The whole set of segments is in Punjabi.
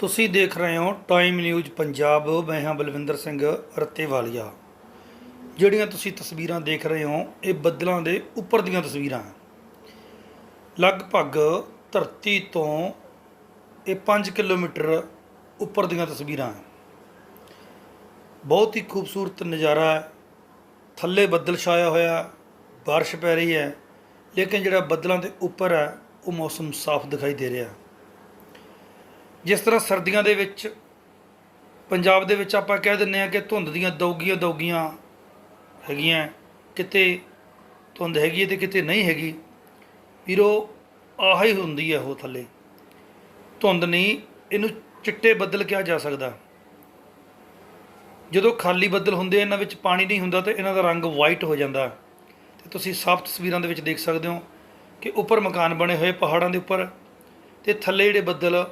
ਤੁਸੀਂ ਦੇਖ ਰਹੇ ਹੋ ਟਾਈਮ ਨਿਊਜ਼ ਪੰਜਾਬ, ਮੈਂ ਹਾਂ ਬਲਵਿੰਦਰ ਸਿੰਘ ਰੱਤੇਵਾਲੀਆ। ਜਿਹੜੀਆਂ ਤੁਸੀਂ ਤਸਵੀਰਾਂ ਦੇਖ ਰਹੇ ਹੋ, ਇਹ ਬੱਦਲਾਂ ਦੇ ਉੱਪਰ ਦੀਆਂ ਤਸਵੀਰਾਂ ਹੈ ਲਗਭਗ ਧਰਤੀ ਤੋਂ ਇਹ 5 ਕਿਲੋਮੀਟਰ ਉੱਪਰ ਦੀਆਂ ਤਸਵੀਰਾਂ ਹੈ ਬਹੁਤ ਹੀ ਖੂਬਸੂਰਤ ਨਜ਼ਾਰਾ ਹੈ। ਥੱਲੇ ਬੱਦਲ ਛਾਇਆ ਹੋਇਆ, ਬਾਰਿਸ਼ ਪੈ ਰਹੀ ਹੈ, ਲੇਕਿਨ ਜਿਹੜਾ ਬੱਦਲਾਂ ਦੇ ਉੱਪਰ ਹੈ, ਉਹ ਮੌਸਮ ਸਾਫ਼ ਦਿਖਾਈ ਦੇ ਰਿਹਾ ਹੈ। ਜਿਸ ਤਰ੍ਹਾਂ ਸਰਦੀਆਂ ਦੇ ਵਿੱਚ, ਪੰਜਾਬ ਦੇ ਵਿੱਚ ਆਪਾਂ ਕਹਿ ਦਿੰਨੇ ਆ ਕਿ ਧੁੰਦ ਦੀਆਂ ਦੌਗੀਆਂ ਦੌਗੀਆਂ ਹੈਗੀਆਂ, ਕਿਤੇ ਧੁੰਦ ਹੈਗੀ ਹੈ ਤੇ ਕਿਤੇ ਨਹੀਂ ਹੈਗੀ। ਵੀਰੋ, ਆਹ ਹੀ ਹੁੰਦੀ ਹੈ ਉਹ ਥੱਲੇ। ਧੁੰਦ ਨਹੀਂ, ਇਹਨੂੰ ਚਿੱਟੇ ਬੱਦਲ ਕਿਹਾ ਜਾ ਸਕਦਾ। ਜਦੋਂ ਖਾਲੀ ਬੱਦਲ ਹੁੰਦੇ ਇਹਨਾਂ ਵਿੱਚ ਪਾਣੀ ਨਹੀਂ ਹੁੰਦਾ ਤੇ ਇਹਨਾਂ ਦਾ ਰੰਗ ਵਾਈਟ ਹੋ ਜਾਂਦਾ। ਤੇ ਤੁਸੀਂ ਸਾਫ਼ ਤਸਵੀਰਾਂ ਦੇ ਵਿੱਚ ਦੇਖ ਸਕਦੇ ਹੋ ਕਿ ਉੱਪਰ ਮਕਾਨ ਬਣੇ ਹੋਏ ਪਹਾੜਾਂ ਦੇ ਉੱਪਰ ਤੇ ਥੱਲੇ ਜਿਹੜੇ ਬੱਦਲ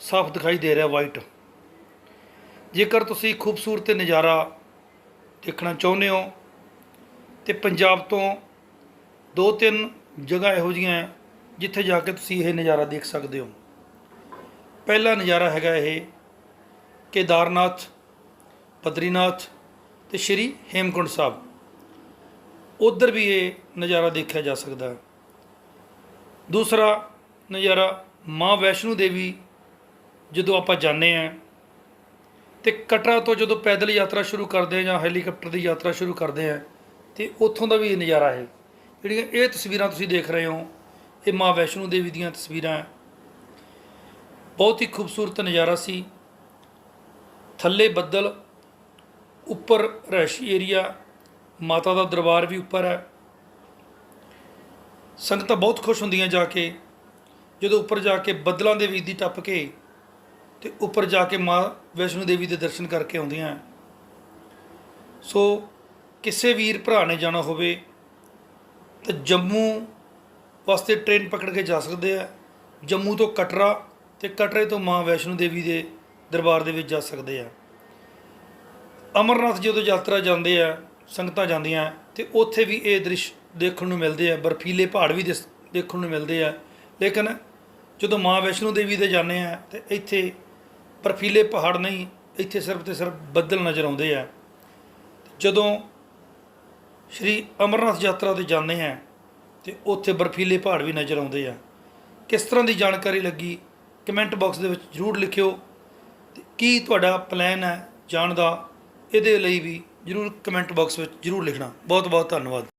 ਸਾਫ਼ ਦਿਖਾਈ ਦੇ ਰਿਹਾ ਵਾਈਟ ਜੇਕਰ ਤੁਸੀਂ ਖੂਬਸੂਰਤ ਨਜ਼ਾਰਾ ਦੇਖਣਾ ਚਾਹੁੰਦੇ ਹੋ, ਤੇ ਪੰਜਾਬ ਤੋਂ ਦੋ ਤਿੰਨ ਜਗ੍ਹਾ ਇਹੋ ਜਿਹੀਆਂ ਜਿੱਥੇ ਜਾ ਕੇ ਤੁਸੀਂ ਇਹ ਨਜ਼ਾਰਾ ਦੇਖ ਸਕਦੇ ਹੋ। ਪਹਿਲਾ ਨਜ਼ਾਰਾ ਹੈਗਾ ਇਹ ਕੇਦਾਰਨਾਥ, ਬਦਰੀਨਾਥ ਤੇ ਸ਼੍ਰੀ ਹੇਮਕੁੰਡ ਸਾਹਿਬ। ਉਧਰ ਵੀ ਇਹ ਨਜ਼ਾਰਾ ਦੇਖਿਆ ਜਾ ਸਕਦਾ ਹੈ। ਦੂਸਰਾ ਨਜ਼ਾਰਾ ਮਾਂ ਵੈਸ਼ਨੂ ਦੇਵੀ ਜਦੋਂ ਆਪਾਂ ਜਾਂਦੇ ਆ ਤੇ ਕਟਰਾ ਤੋਂ ਜਦੋਂ ਪੈਦਲ ਯਾਤਰਾ ਸ਼ੁਰੂ ਕਰਦੇ ਆ ਜਾਂ ਹੈਲੀਕਾਪਟਰ ਦੀ ਯਾਤਰਾ ਸ਼ੁਰੂ ਕਰਦੇ ਆ ਤੇ ਉੱਥੋਂ ਦਾ ਵੀ ਇਹ ਨਜ਼ਾਰਾ ਹੈ। ਜਿਹੜੀਆਂ ਇਹ ਤਸਵੀਰਾਂ ਤੁਸੀਂ ਦੇਖ ਰਹੇ ਹੋ, ਇਹ ਮਾਂ ਵੈਸ਼ਨੂ ਦੇਵੀ ਦੀਆਂ ਤਸਵੀਰਾਂ ਹੈ। ਬਹੁਤ ਹੀ ਖੂਬਸੂਰਤ ਨਜ਼ਾਰਾ ਸੀ। ਥੱਲੇ ਬੱਦਲ, ਉੱਪਰ ਰਹਿਸ਼ੀ ਏਰੀਆ, ਮਾਤਾ ਦਾ ਦਰਬਾਰ ਵੀ ਉੱਪਰ ਹੈ। ਸੰਗਤਾਂ ਬਹੁਤ ਖੁਸ਼ ਹੁੰਦੀਆਂ ਜਾ ਕੇ, ਜਦੋਂ ਉੱਪਰ ਜਾ ਕੇ ਬੱਦਲਾਂ ਦੇ ਵਿੱਚ ਦੀ ਟੱਪ ਕੇ ਤੇ ਉੱਪਰ ਜਾ ਕੇ ਮਾਂ ਵੈਸ਼ਨੋ ਦੇਵੀ ਦੇ ਦਰਸ਼ਨ ਕਰਕੇ ਆਉਂਦੀਆਂ ਸੋ ਕਿਸੇ ਵੀਰ ਭਰਾ ਨੇ ਜਾਣਾ ਹੋਵੇ ਤਾਂ ਜੰਮੂ ਵਾਸਤੇ ਟ੍ਰੇਨ ਪਕੜ ਕੇ ਜਾ ਸਕਦੇ ਆ ਜੰਮੂ ਤੋਂ ਕਟਰਾ ਤੇ ਕਟਰੇ ਤੋਂ ਮਾਂ ਵੈਸ਼ਨੋ ਦੇਵੀ ਦੇ ਦਰਬਾਰ ਦੇ ਵਿੱਚ ਜਾ ਸਕਦੇ ਆ ਅਮਰਨਾਥ ਜਦੋਂ ਯਾਤਰਾ ਜਾਂਦੇ ਆ ਸੰਗਤਾਂ ਜਾਂਦੀਆਂ ਤੇ ਉੱਥੇ ਵੀ ਇਹ ਦ੍ਰਿਸ਼ ਦੇਖਣ ਨੂੰ ਮਿਲਦੇ ਆ ਬਰਫੀਲੇ ਪਹਾੜ ਵੀ ਦਿਸ- ਦੇਖਣ ਨੂੰ ਮਿਲਦੇ ਆ ਲੇਕਿਨ ਜਦੋਂ ਮਾਂ ਵੈਸ਼ਨੋ ਦੇਵੀ ਦੇ ਜਾਂਦੇ ਆ ਤੇ ਇੱਥੇ ਬਰਫੀਲੇ ਪਹਾੜ ਨਹੀਂ, ਇੱਥੇ ਸਿਰਫ ਤੇ ਸਿਰਫ ਬੱਦਲ ਨਜ਼ਰ ਆਉਂਦੇ ਆ। ਜਦੋਂ ਸ਼੍ਰੀ ਅਮਰਨਾਥ ਯਾਤਰਾ ਤੇ ਜਾਂਦੇ ਆ, ਤੇ ਉੱਥੇ ਬਰਫੀਲੇ ਪਹਾੜ ਵੀ ਨਜ਼ਰ ਆਉਂਦੇ ਆ। ਕਿਸ ਤਰ੍ਹਾਂ ਦੀ ਜਾਣਕਾਰੀ ਲੱਗੀ? ਕਮੈਂਟ ਬਾਕਸ ਦੇ ਵਿੱਚ ਜਰੂਰ ਲਿਖਿਓ। ਤੇ ਕੀ ਤੁਹਾਡਾ ਪਲਾਨ ਹੈ ਜਾਣ ਦਾ? ਇਹਦੇ ਲਈ ਵੀ ਜਰੂਰ ਕਮੈਂਟ ਬਾਕਸ ਵਿੱਚ ਜਰੂਰ ਲਿਖਣਾ। ਬਹੁਤ ਬਹੁਤ ਧੰਨਵਾਦ।